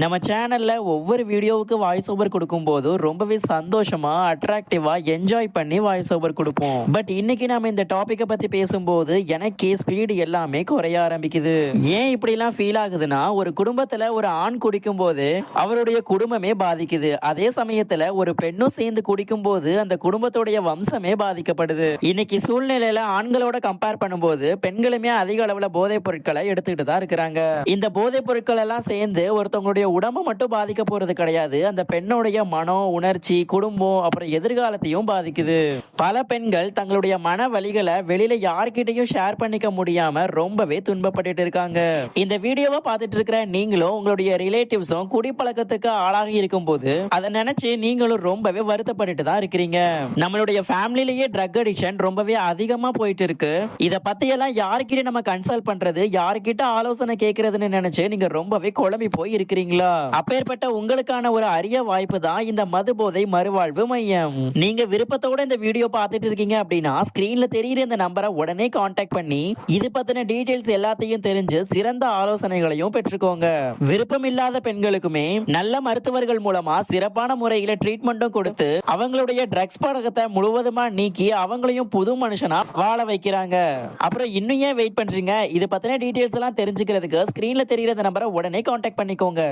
நம்ம சேனலில் ஒவ்வொரு வீடியோவுக்கு வாய்ஸ் ஓவர் கொடுக்கும்போதும் ரொம்பவே சந்தோஷமா அட்ராக்டிவா என்ஜாய் பண்ணி வாய்ஸ் ஓவர் கொடுப்போம். பட் இன்னைக்கு நாம இந்த டாபிக்கை பத்தி பேசும்போது எனக்கே ஸ்பீடு எல்லாமே குறைய ஆரம்பிக்குது. ஏன் இப்படி எல்லாம் ஃபீல் ஆகுதுன்னா ஒரு குடும்பத்துல ஒரு ஆண் குடிக்கும் போது அவருடைய குடும்பமே பாதிக்குது. அதே சமயத்துல ஒரு பெண்ணும் சேர்ந்து குடிக்கும் போது அந்த குடும்பத்துடைய வம்சமே பாதிக்கப்படுது. இன்னைக்கு சூழ்நிலையில ஆண்களோட கம்பேர் பண்ணும்போது பெண்களுமே அதிக அளவுல போதைப் பொருட்களை எடுத்துக்கிட்டு தான் இருக்கிறாங்க. இந்த போதைப் பொருட்கள் எல்லாம் சேர்ந்து ஒருத்தவங்களுடைய உடம்பு மட்டும் பாதிக்க போறது கிடையாது. அந்த பெண்ணுடைய மனம் உணர்ச்சி குடும்பம் அப்புறம் எதிர்காலத்தையும் பாதிக்குது. பல பெண்கள் தங்களுடைய மன வழிகளை வெளியில யார்கிட்டயும் ஷேர் பண்ணிக்க முடியாம ரொம்பவே துன்பப்பட்டுட்டு இருக்காங்க. இந்த வீடியோவை பார்த்துட்டு இருக்கிற நீங்களும் உங்களுடைய ரிலேட்டிவ்ஸும் குடிப்பழக்கத்துக்கு ஆளாகி இருக்கும்போது அதை நினைச்சு நீங்களும் ரொம்பவே வருத்தப்பட்டுட்டு தான் இருக்கிறீங்க. நம்மளுடைய ஃபேமிலிலேயே ட்ரக் அடிக்ஷன் ரொம்பவே அதிகமா போயிட்டு இருக்கு. இத பத்தி எல்லாம் யார்கிட்ட நம்ம கன்சல்ட் பண்றது யார்கிட்ட ஆலோசனை கேட்கறதுன்னு நினைச்சு நீங்க ரொம்பவே குழம்பி போய் இருக்கிறீங்களா அப்பேற்பட்ட உங்களுக்கான ஒரு அரிய வாய்ப்பு தான் இந்த மது போதை மறுவாழ்வு மையம். நீங்க விருப்பத்தோட இந்த வீடியோ பார்த்துட்டு இருக்கீங்க அப்படின்னா ஸ்கிரீன்ல தெரியுற இந்த நம்பரை உடனே காண்டாக்ட் பண்ணி இது பத்தின டீடைல்ஸ் எல்லாத்தையும் தெரிஞ்சு சிறந்த ஆலோசனைகளையும் பெற்றுக்கோங்க. விருப்பம் இல்லாத பெண்களுக்குமே நல்ல மருத்துவர்கள் மூலமா சிறப்பான முறையில ட்ரீட்மெண்ட்டும் கொடுத்து அவங்களுடைய ட்ரக்ஸ் பழக்கத்தை முழுவதுமா நீக்கி அவங்களையும் புது மனுஷனா வாழ வைக்கிறாங்க. அப்புறம் இன்னும் ஏன் வெயிட் பண்றீங்க? இது பத்தின டீடைல்ஸ் எல்லாம் தெரிஞ்சுக்கிறதுக்கு ஸ்கிரீன்ல தெரியுற நம்பரை உடனே காண்டாக்ட் பண்ணிக்கோங்க.